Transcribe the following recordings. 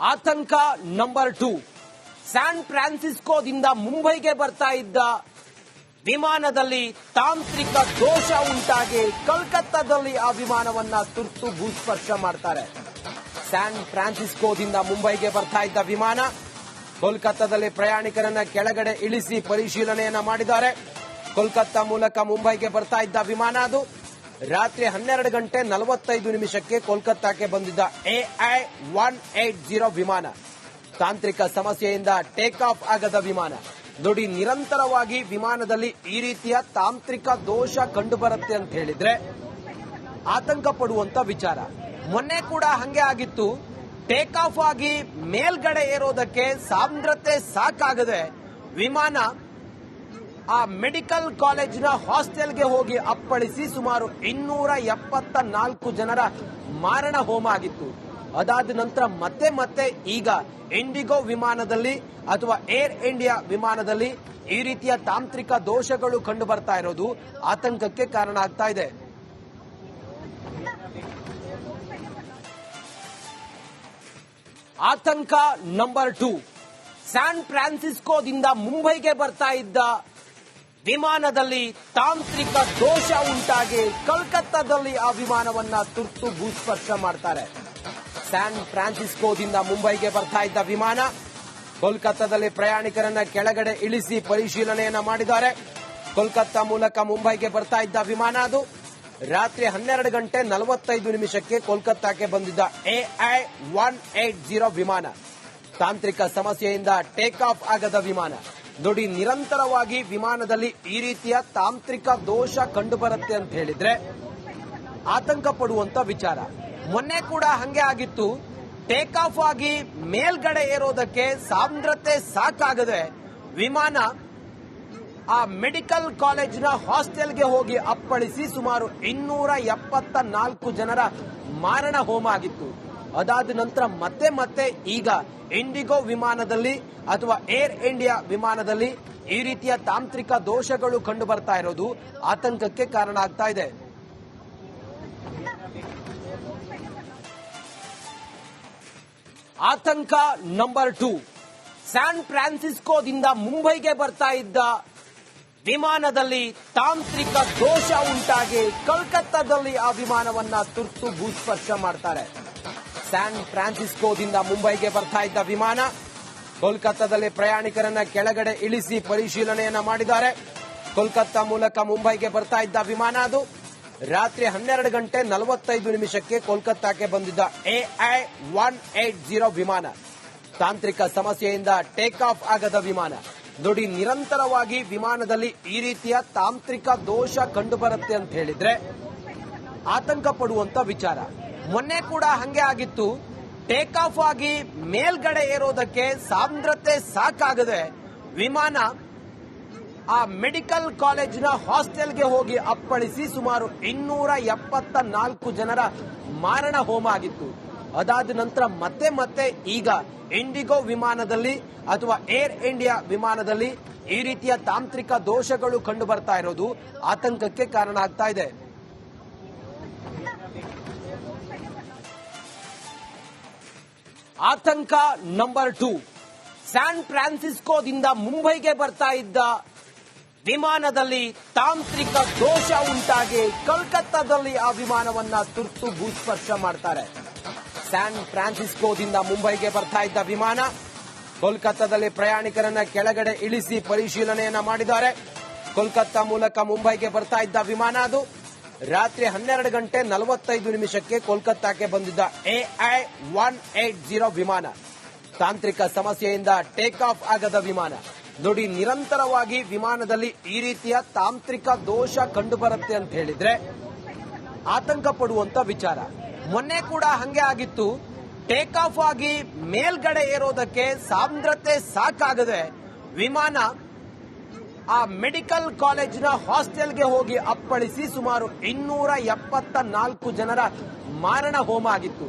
ಆತಂಕ number two. San ಫ್ರಾನ್ಸಿಸ್ಕೋದಿಂದ ಮುಂಬೈಗೆ ಬರ್ತಾ ಇದ್ದ ವಿಮಾನದಲ್ಲಿ ತಾಂತ್ರಿಕ ದೋಷ ಉಂಟಾಗಿ ಕಲ್ಕತ್ತಾದಲ್ಲಿ ಆ ವಿಮಾನವನ್ನ ತುರ್ತು ಭೂಸ್ಪರ್ಶ ಮಾಡ್ತಾರೆ. ಸ್ಯಾನ್ ಫ್ರಾನ್ಸಿಸ್ಕೋದಿಂದ ಮುಂಬೈಗೆ ಬರ್ತಾ ಇದ್ದ ವಿಮಾನ ಕೋಲ್ಕತ್ತಾದಲ್ಲಿ ಪ್ರಯಾಣಿಕರನ್ನ ಕೆಳಗಡೆ ಇಳಿಸಿ ಪರಿಶೀಲನೆಯನ್ನ ಮಾಡಿದ್ದಾರೆ. ಕೋಲ್ಕತ್ತಾ ಮೂಲಕ ಮುಂಬೈಗೆ ಬರ್ತಾ ಇದ್ದ ವಿಮಾನ ಅದು. ರಾತ್ರಿ ಹನ್ನೆರಡು ಗಂಟೆ ನಲವತ್ತೈದು ನಿಮಿಷಕ್ಕೆ ಕೋಲ್ಕತ್ತಾಕ್ಕೆ ಬಂದಿದ್ದ ಎಐ ಒನ್ ಏಟ್ ಜೀರೋ ವಿಮಾನ. ತಾಂತ್ರಿಕ ಸಮಸ್ಯೆಯಿಂದ ಟೇಕ್ ಆಫ್ ಆಗದ ವಿಮಾನ. ನೋಡಿ ನಿರಂತರವಾಗಿ ವಿಮಾನದಲ್ಲಿ ಈ ರೀತಿಯ ತಾಂತ್ರಿಕ ದೋಷ ಕಂಡುಬರುತ್ತೆ ಅಂತ ಹೇಳಿದ್ರೆ ಆತಂಕ ಪಡುವಂತ ವಿಚಾರ. ಮೊನ್ನೆ ಕೂಡ ಹಂಗೆ ಆಗಿತ್ತು. ಟೇಕ್ ಆಫ್ ಆಗಿ ಮೇಲ್ಗಡೆ ಏರೋದಕ್ಕೆ ಸಾಂದ್ರತೆ ಸಾಕಾಗದೆ ವಿಮಾನ ಆ ಮೆಡಿಕಲ್ ಕಾಲೇಜಿನ ಹಾಸ್ಟೆಲ್ಗೆ ಹೋಗಿ ಅಪ್ಪಳಿಸಿ ಸುಮಾರು ಇನ್ನೂರ ಎಪ್ಪತ್ತ ನಾಲ್ಕು ಜನರ ಮಾರಣ ಹೋಮ ಆಗಿತ್ತು. ಅದಾದ ನಂತರ ಮತ್ತೆ ಮತ್ತೆ ಈಗ ಇಂಡಿಗೋ ವಿಮಾನದಲ್ಲಿ ಅಥವಾ ಏರ್ ಇಂಡಿಯಾ ವಿಮಾನದಲ್ಲಿ ಈ ರೀತಿಯ ತಾಂತ್ರಿಕ ದೋಷಗಳು ಕಂಡು ಬರ್ತಾ ಇರೋದು ಆತಂಕಕ್ಕೆ ಕಾರಣ ಆಗ್ತಾ ಇದೆ. ಆತಂಕ ನಂಬರ್ ಟೂ. ಸ್ಯಾನ್ ಫ್ರಾನ್ಸಿಸ್ಕೋದಿಂದ ಮುಂಬೈಗೆ ಬರ್ತಾ ಇದ್ದ ವಿಮಾನದಲ್ಲಿ ತಾಂತ್ರಿಕ ದೋಷ ಉಂಟಾಗಿ ಕಲ್ಕತ್ತಾದಲ್ಲಿ ಆ ವಿಮಾನವನ್ನ ತುರ್ತು ಭೂಸ್ಪರ್ಶ ಮಾಡ್ತಾರೆ. ಸ್ಯಾನ್ ಫ್ರಾನ್ಸಿಸ್ಕೋದಿಂದ ಮುಂಬೈಗೆ ಬರ್ತಾ ಇದ್ದ ವಿಮಾನ ಕೋಲ್ಕತ್ತಾದಲ್ಲಿ ಪ್ರಯಾಣಿಕರನ್ನ ಕೆಳಗಡೆ ಇಳಿಸಿ ಪರಿಶೀಲನೆಯನ್ನ ಮಾಡಿದ್ದಾರೆ. ಕೋಲ್ಕತ್ತಾ ಮೂಲಕ ಮುಂಬೈಗೆ ಬರ್ತಾ ಇದ್ದ ವಿಮಾನ ಅದು ರಾತ್ರಿ ಹನ್ನೆರಡು ಗಂಟೆ ನಲವತ್ತೈದು ನಿಮಿಷಕ್ಕೆ ಕೋಲ್ಕತ್ತಾಕ್ಕೆ ಬಂದಿದ್ದ ಎಐ ಒನ್ ಏಟ್ ಜೀರೋ ವಿಮಾನ. ತಾಂತ್ರಿಕ ಸಮಸ್ಯೆಯಿಂದ ಟೇಕ್ ಆಫ್ ಆಗದ ವಿಮಾನ. ನೋಡಿ, ನಿರಂತರವಾಗಿ ವಿಮಾನದಲ್ಲಿ ಈ ರೀತಿಯ ತಾಂತ್ರಿಕ ದೋಷ ಕಂಡುಬರುತ್ತೆ ಅಂತ ಹೇಳಿದ್ರೆ ಆತಂಕ ಪಡುವಂತ ವಿಚಾರ. ಮೊನ್ನೆ ಕೂಡ ಹಂಗೆ ಆಗಿತ್ತು. ಟೇಕ್ ಆಫ್ ಆಗಿ ಮೇಲ್ಗಡೆ ಏರೋದಕ್ಕೆ ಸಾಂದ್ರತೆ ಸಾಕಾಗದೆ ವಿಮಾನ ಆ ಮೆಡಿಕಲ್ ಕಾಲೇಜಿನ ಹಾಸ್ಟೆಲ್ಗೆ ಹೋಗಿ ಅಪ್ಪಳಿಸಿ ಸುಮಾರು ಇನ್ನೂರ ಎಪ್ಪತ್ತ ನಾಲ್ಕು ಜನರ ಮಾರಣ ಹೋಮ ಆಗಿತ್ತು. ಅದಾದ ನಂತರ ಮತ್ತೆ ಮತ್ತೆ ಈಗ ಇಂಡಿಗೋ ವಿಮಾನದಲ್ಲಿ ಅಥವಾ ಏರ್ ಇಂಡಿಯಾ ವಿಮಾನದಲ್ಲಿ ಈ ರೀತಿಯ ತಾಂತ್ರಿಕ ದೋಷಗಳು ಕಂಡು ಬರ್ತಾ ಇರೋದು ಆತಂಕಕ್ಕೆ ಕಾರಣ ಆಗ್ತಾ ಇದೆ. ಆತಂಕ ನಂಬರ್ ಟೂ. ಸ್ಯಾನ್ ಫ್ರಾನ್ಸಿಸ್ಕೋದಿಂದ ಮುಂಬೈಗೆ ಬರ್ತಾ ಇದ್ದ ವಿಮಾನದಲ್ಲಿ ತಾಂತ್ರಿಕ ದೋಷ ಉಂಟಾಗಿ ಕಲ್ಕತ್ತಾದಲ್ಲಿ ಆ ವಿಮಾನವನ್ನ ತುರ್ತು ಭೂಸ್ಪರ್ಶ ಮಾಡ್ತಾರೆ. ಸ್ಯಾನ್ ಫ್ರಾನ್ಸಿಸ್ಕೋದಿಂದ ಮುಂಬೈಗೆ ಬರ್ತಾ ಇದ್ದ ವಿಮಾನ ಕೋಲ್ಕತ್ತಾದಲ್ಲಿ ಪ್ರಯಾಣಿಕರನ್ನ ಕೆಳಗಡೆ ಇಳಿಸಿ ಪರಿಶೀಲನೆಯನ್ನ ಮಾಡಿದ್ದಾರೆ. ಕೋಲ್ಕತ್ತಾ ಮೂಲಕ ಮುಂಬೈಗೆ ಬರ್ತಾ ಇದ್ದ ವಿಮಾನ ಅದು ರಾತ್ರಿ ಹನ್ನೆರಡು ಗಂಟೆ ನಲವತ್ತೈದು ನಿಮಿಷಕ್ಕೆ ಕೋಲ್ಕತ್ತಾಕ್ಕೆ ಬಂದಿದ್ದ ಎಐ ಒನ್ ಏಟ್ ಜೀರೋ ವಿಮಾನ. ತಾಂತ್ರಿಕ ಸಮಸ್ಯೆಯಿಂದ ಟೇಕ್ ಆಫ್ ಆಗದ ವಿಮಾನ. ನೋಡಿ ನಿರಂತರವಾಗಿ ವಿಮಾನದಲ್ಲಿ ಈ ರೀತಿಯ ತಾಂತ್ರಿಕ ದೋಷ ಕಂಡುಬರುತ್ತೆ ಅಂತ ಹೇಳಿದ್ರೆ ಆತಂಕ ಪಡುವಂತ ವಿಚಾರ. ಮೊನ್ನೆ ಕೂಡ ಹಂಗೆ ಆಗಿತ್ತು. ಟೇಕ್ ಆಫ್ ಆಗಿ ಮೇಲ್ಗಡೆ ಏರೋದಕ್ಕೆ ಸಾಂದ್ರತೆ ಸಾಕಾಗದೆ ವಿಮಾನ ಆ ಮೆಡಿಕಲ್ ಕಾಲೇಜಿನ ಹಾಸ್ಟೆಲ್ಗೆ ಹೋಗಿ ಅಪ್ಪಳಿಸಿ ಸುಮಾರು ಇನ್ನೂರ ಎಪ್ಪತ್ತ ನಾಲ್ಕು ಜನರ ಮಾರಣ ಹೋಮ ಆಗಿತ್ತು. ಅದಾದ ನಂತರ ಮತ್ತೆ ಮತ್ತೆ ಈಗ ಇಂಡಿಗೋ ವಿಮಾನದಲ್ಲಿ ಅಥವಾ ಏರ್ ಇಂಡಿಯಾ ವಿಮಾನದಲ್ಲಿ ಈ ರೀತಿಯ ತಾಂತ್ರಿಕ ದೋಷಗಳು ಕಂಡು ಬರ್ತಾ ಇರೋದು ಆತಂಕಕ್ಕೆ ಕಾರಣ ಆಗ್ತಾ ಇದೆ. ಆತಂಕ ನಂಬರ್ ಟೂ ಸ್ಯಾನ್ ಫ್ರಾನ್ಸಿಸ್ಕೋದಿಂದ ಮುಂಬೈಗೆ ಬರ್ತಾ ಇದ್ದ ವಿಮಾನದಲ್ಲಿ ತಾಂತ್ರಿಕ ದೋಷ ಉಂಟಾಗಿ ಕಲ್ಕತ್ತಾದಲ್ಲಿ ಆ ವಿಮಾನವನ್ನ ತುರ್ತು ಭೂಸ್ಪರ್ಶ ಮಾಡ್ತಾರೆ. ಸ್ಯಾನ್ ಫ್ರಾನ್ಸಿಸ್ಕೋದಿಂದ ಮುಂಬೈಗೆ ಬರ್ತಾ ಇದ್ದ ವಿಮಾನ ಕೋಲ್ಕತ್ತಾದಲ್ಲಿ ಪ್ರಯಾಣಿಕರನ್ನ ಕೆಳಗಡೆ ಇಳಿಸಿ ಪರಿಶೀಲನೆಯನ್ನ ಮಾಡಿದ್ದಾರೆ. ಕೋಲ್ಕತ್ತಾ ಮೂಲಕ ಮುಂಬೈಗೆ ಬರ್ತಾ ಇದ್ದ ವಿಮಾನ ಅದು. ರಾತ್ರಿ ಹನ್ನೆರಡು ಗಂಟೆ ನಲವತ್ತೈದು ನಿಮಿಷಕ್ಕೆ ಕೋಲ್ಕತ್ತಾಕ್ಕೆ ಬಂದಿದ್ದ ಎಐ ಒನ್ ಏಟ್ ಜೀರೋ ವಿಮಾನ. ತಾಂತ್ರಿಕ ಸಮಸ್ಯೆಯಿಂದ ಟೇಕ್ ಆಫ್ ಆಗದ ವಿಮಾನ. ನೋಡಿ ನಿರಂತರವಾಗಿ ವಿಮಾನದಲ್ಲಿ ಈ ರೀತಿಯ ತಾಂತ್ರಿಕ ದೋಷ ಕಂಡುಬರುತ್ತೆ ಅಂತ ಹೇಳಿದ್ರೆ ಆತಂಕ ಪಡುವಂತ ವಿಚಾರ. ಮೊನ್ನೆ ಕೂಡ ಹಂಗೆ ಆಗಿತ್ತು. ಟೇಕ್ ಆಫ್ ಆಗಿ ಮೇಲ್ಗಡೆ ಏರೋದಕ್ಕೆ ಸಾಂದ್ರತೆ ಸಾಕಾಗದೆ ವಿಮಾನ ಆ ಮೆಡಿಕಲ್ ಕಾಲೇಜಿನ ಹಾಸ್ಟೆಲ್ಗೆ ಹೋಗಿ ಅಪ್ಪಳಿಸಿ ಸುಮಾರು ಇನ್ನೂರ ಎಪ್ಪತ್ತ ನಾಲ್ಕು ಜನರ ಮಾರಣ ಹೋಮ ಆಗಿತ್ತು.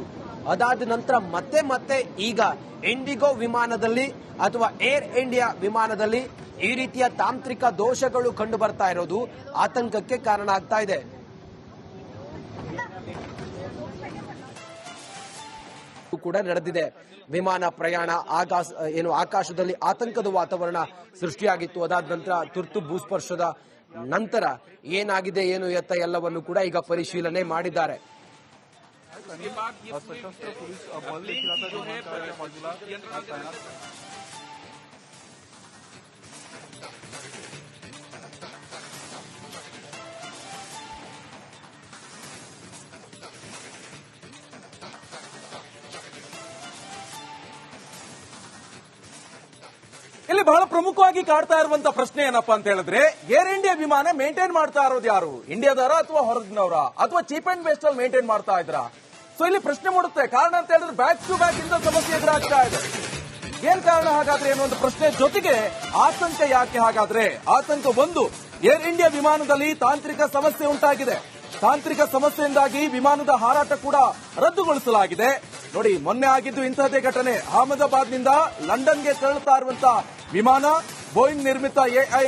ಅದಾದ ನಂತರ ಮತ್ತೆ ಮತ್ತೆ ಈಗ ಇಂಡಿಗೋ ವಿಮಾನದಲ್ಲಿ ಅಥವಾ ಏರ್ ಇಂಡಿಯಾ ವಿಮಾನದಲ್ಲಿ ಈ ರೀತಿಯ ತಾಂತ್ರಿಕ ದೋಷಗಳು ಕಂಡು ಬರ್ತಾ ಇರೋದು ಆತಂಕಕ್ಕೆ ಕಾರಣ ಆಗ್ತಾ ಇದೆ. ಕೂಡ ನಡೆದಿದೆ ವಿಮಾನ ಪ್ರಯಾಣ ಆಕಾಶ ಏನು ಆಕಾಶದಲ್ಲಿ ಆತಂಕದ ವಾತಾವರಣ ಸೃಷ್ಟಿಯಾಗಿತ್ತು ಅದಾದ ನಂತರ ತುರ್ತು ಭೂಸ್ಪರ್ಶದ ನಂತರ ಏನಾಗಿದೆ ಏನು ಎತ್ತ ಎಲ್ಲವನ್ನು ಕೂಡ ಈಗ ಪರಿಶೀಲನೆ ಮಾಡಿದ್ದಾರೆ सशस्त्र पोलीस बल देखील आता विमानतळाच्या बाजूला तैनात ಬಹಳ ಪ್ರಮುಖವಾಗಿ ಕಾಡ್ತಾ ಇರುವಂತ ಪ್ರಶ್ನೆ ಏನಪ್ಪಾ ಅಂತ ಹೇಳಿದ್ರೆ, ಏರ್ ಇಂಡಿಯಾ ವಿಮಾನ ಮೇಂಟೈನ್ ಮಾಡ್ತಾ ಇರೋದು ಯಾರು? ಇಂಡಿಯಾದವರ ಅಥವಾ ಹೊರಗಿನವರ? ಅಥವಾ ಚೀಪ್ ಅಂಡ್ ಬೆಸ್ಟ್ ಅಲ್ಲಿ ಮೇಂಟೈನ್ ಮಾಡ್ತಾ ಇದ್ರ ಸೊ ಇಲ್ಲಿ ಪ್ರಶ್ನೆ ಮೂಡುತ್ತೆ. ಕಾರಣ ಅಂತ ಹೇಳಿದ್ರೆ ಬ್ಯಾಕ್ ಟು ಬ್ಯಾಕ್ ಇಂದ ಸಮಸ್ಯೆ ಎದುರಾಗ್ತಾ ಇದೆ. ಏನ್ ಕಾರಣ ಹಾಗಾದ್ರೆ ಏನು ಒಂದು ಪ್ರಶ್ನೆ ಜೊತೆಗೆ ಆತಂಕ ಯಾಕೆ ಹಾಗಾದ್ರೆ? ಆತಂಕ ಒಂದು, ಏರ್ ಇಂಡಿಯಾ ವಿಮಾನದಲ್ಲಿ ತಾಂತ್ರಿಕ ಸಮಸ್ಯೆ ಉಂಟಾಗಿದೆ. ತಾಂತ್ರಿಕ ಸಮಸ್ಯೆಯಿಂದಾಗಿ ವಿಮಾನದ ಹಾರಾಟ ಕೂಡ ರದ್ದುಗೊಳಿಸಲಾಗಿದೆ. ನೋಡಿ, ಮೊನ್ನೆ ಆಗಿದ್ದು ಇಂತಹದೇ ಘಟನೆ. ಅಹಮದಾಬಾದ್ನಿಂದ ಲಂಡನ್ಗೆ ತೆರಳುತ್ತಾ ಇರುವಂತ ವಿಮಾನ, ಬೋಯಿಂಗ್ ನಿರ್ಮಿತ ಎಐ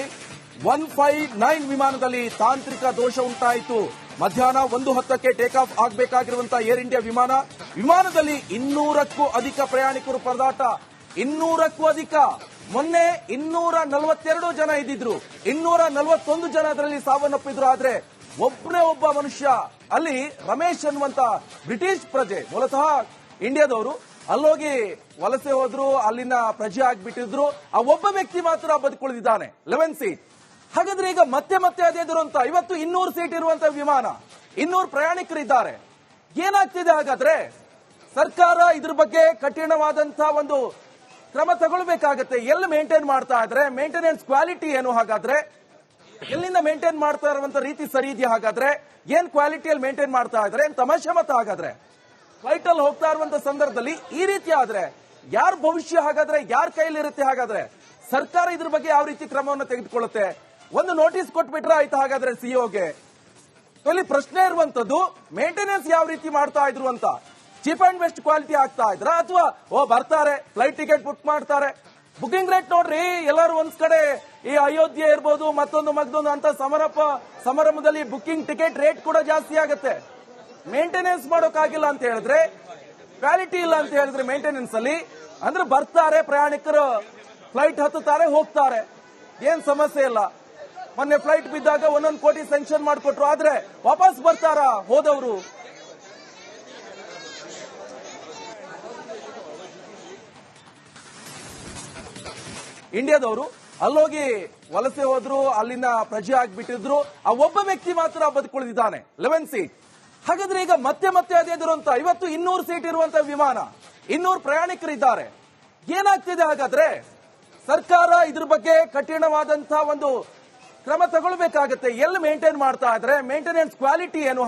ಒನ್ ಫೈವ್ ನೈನ್ ವಿಮಾನದಲ್ಲಿ ತಾಂತ್ರಿಕ ದೋಷ ಉಂಟಾಯಿತು. ಮಧ್ಯಾಹ್ನ ಒಂದು ಹತ್ತಕ್ಕೆ ಟೇಕ್ ಆಫ್ ಆಗಬೇಕಾಗಿರುವಂತಹ ಏರ್ ಇಂಡಿಯಾ ವಿಮಾನ ವಿಮಾನದಲ್ಲಿ ಇನ್ನೂರಕ್ಕೂ ಅಧಿಕ ಪ್ರಯಾಣಿಕರು ಪರದಾಟ. ಇನ್ನೂರಕ್ಕೂ ಅಧಿಕ. ಮೊನ್ನೆ ಇನ್ನೂರ ನಲವತ್ತೆರಡು ಜನ ಇದ್ದಿದ್ರು. ಇನ್ನೂರ ನಲವತ್ತೊಂದು ಜನ ಅದರಲ್ಲಿ ಸಾವನ್ನಪ್ಪಿದ್ರು. ಆದ್ರೆ ಒಬ್ಬನೇ ಒಬ್ಬ ಮನುಷ್ಯ, ಅಲ್ಲಿ ರಮೇಶ್ ಅನ್ನುವಂತ ಬ್ರಿಟಿಷ್ ಪ್ರಜೆ, ಮೂಲತಃ ಇಂಡಿಯಾದವರು ಅಲ್ಲೋಗಿ ವಲಸೆ ಹೋದ್ರು ಅಲ್ಲಿನ ಪ್ರಜೆ ಆಗ್ಬಿಟ್ಟಿದ್ರು. ಆ ಒಬ್ಬ ವ್ಯಕ್ತಿ ಮಾತ್ರ ಬದುಕುಳಿದಿದ್ದಾನೆ. Eleven seat. ಹಾಗಾದ್ರೆ ಈಗ ಮತ್ತೆ ಮತ್ತೆ ಅದೇ ದುರಂತ ಇವತ್ತು ಇನ್ನೂರು ಸೀಟ್ ಇರುವಂತ ವಿಮಾನ, ಇನ್ನೂರು ಪ್ರಯಾಣಿಕರಿದ್ದಾರೆ. ಏನಾಗ್ತಿದೆ ಹಾಗಾದ್ರೆ? ಸರ್ಕಾರ ಇದ್ರ ಬಗ್ಗೆ ಕಠಿಣವಾದಂತಹ ಒಂದು ಕ್ರಮ ತಗೊಳ್ಬೇಕಾಗತ್ತೆ. ಎಲ್ಲಿ ಮೇಂಟೈನ್ ಮಾಡ್ತಾ ಇದ್ರೆ ಮೇಂಟೆನೆನ್ಸ್ ಕ್ವಾಲಿಟಿ ಏನು ಹಾಗಾದ್ರೆ? ಎಲ್ಲಿಂದ ಮೇಂಟೈನ್ ಮಾಡ್ತಾ ಇರುವಂತ ರೀತಿ ಸರಿ ಇದೆಯಾ ಹಾಗಾದ್ರೆ? ಏನ್ ಕ್ವಾಲಿಟಿಯಲ್ಲಿ ಮೇಂಟೈನ್ ಮಾಡ್ತಾ ಇದ್ರೆ? ಏನ್ ತಮಾಷೆ ಮತ ಹಾಗಾದ್ರೆ? ಫ್ಲೈಟ್ ಅಲ್ಲಿ ಹೋಗ್ತಾ ಇರುವಂತ ಸಂದರ್ಭದಲ್ಲಿ ಈ ರೀತಿ ಆದ್ರೆ ಯಾರ ಭವಿಷ್ಯ ಹಾಗಾದ್ರೆ, ಯಾರ ಕೈಲಿರುತ್ತೆ ಹಾಗಾದ್ರೆ, ಸರ್ಕಾರ ಇದ್ರ ಬಗ್ಗೆ ಯಾವ ರೀತಿ ಕ್ರಮವನ್ನು ತೆಗೆದುಕೊಳ್ಳುತ್ತೆ? ಒಂದು ನೋಟಿಸ್ ಕೊಟ್ಬಿಟ್ರೆ ಆಯ್ತು ಹಾಗಾದ್ರೆ ಸಿಇಒಗೆ ಇಲ್ಲಿ ಪ್ರಶ್ನೆ ಇರುವಂತದ್ದು ಮೇಂಟೆನೆನ್ಸ್ ಯಾವ ರೀತಿ ಮಾಡ್ತಾ ಇದ್ರು ಅಂತ? ಚೀಪ್ ಅಂಡ್ ಬೆಸ್ಟ್ ಕ್ವಾಲಿಟಿ ಆಗ್ತಾ ಇದ್ರ? ಅಥವಾ, ಓ, ಬರ್ತಾರೆ ಫ್ಲೈಟ್ ಟಿಕೆಟ್ ಬುಕ್ ಮಾಡ್ತಾರೆ. ಬುಕಿಂಗ್ ರೇಟ್ ನೋಡ್ರಿ, ಎಲ್ಲರೂ ಒಂದ್ ಕಡೆ ಈ ಅಯೋಧ್ಯೆ ಇರ್ಬೋದು, ಮತ್ತೊಂದು ಮತ್ತೊಂದು ಅಂತ ಸಮರಪ ಸಮಾರಂಭದಲ್ಲಿ ಬುಕಿಂಗ್ ಟಿಕೆಟ್ ರೇಟ್ ಕೂಡ ಜಾಸ್ತಿ ಆಗುತ್ತೆ. ಮೇಂಟೆನೆನ್ಸ್ ಮಾಡೋಕ್ಕಾಗಿಲ್ಲ ಅಂತ ಹೇಳಿದ್ರೆ ಕ್ವಾಲಿಟಿ ಇಲ್ಲ ಅಂತ ಹೇಳಿದ್ರೆ ಮೇಂಟೆನೆನ್ಸ್ ಅಲ್ಲಿ. ಅಂದ್ರೆ ಬರ್ತಾರೆ, ಪ್ರಯಾಣಿಕರು ಫ್ಲೈಟ್ ಹತ್ತುತ್ತಾರೆ, ಹೋಗ್ತಾರೆ. ಏನ್ ಸಮಸ್ಯೆ ಇಲ್ಲ. ಮೊನ್ನೆ ಫ್ಲೈಟ್ ಬಿದ್ದಾಗ ಒಂದೊಂದು ಕೋಟಿ ಸ್ಯಾಂಕ್ಷನ್ ಮಾಡಿಕೊಟ್ರು. ಆದ್ರೆ ವಾಪಸ್ ಬರ್ತಾರ ಹೋದವರು? ಇಂಡಿಯಾದವರು ಅಲ್ಲೋಗಿ ವಲಸೆ ಹೋದ್ರು ಅಲ್ಲಿನ ಪ್ರಜೆ ಆಗಿಬಿಟ್ಟಿದ್ರು. ಆ ಒಬ್ಬ ವ್ಯಕ್ತಿ ಮಾತ್ರ ಬದುಕುಳಿದಿದ್ದಾನೆ ಲೆವೆನ್ ಸೀಟ್ ಹಾಗಾದ್ರೆ ಈಗ ಮತ್ತೆ ಮತ್ತೆ ಅದೇ ದುರಂತ. ಇವತ್ತು ಇನ್ನೂರು ಸೀಟ್ ಇರುವಂತ ವಿಮಾನ, ಇನ್ನೂರು ಪ್ರಯಾಣಿಕರಿದ್ದಾರೆ. ಏನಾಗ್ತಿದೆ ಹಾಗಾದ್ರೆ? ಸರ್ಕಾರ ಇದ್ರ ಬಗ್ಗೆ ಕಠಿಣವಾದಂತಹ ಒಂದು ಕ್ರಮ ತಗೊಳ್ಬೇಕಾಗತ್ತೆ. ಎಲ್ಲಿ ಮೇಂಟೈನ್ ಮಾಡ್ತಾ ಇದ್ರೆ, ಮೇಂಟೆನೆನ್ಸ್ ಕ್ವಾಲಿಟಿ ಏನು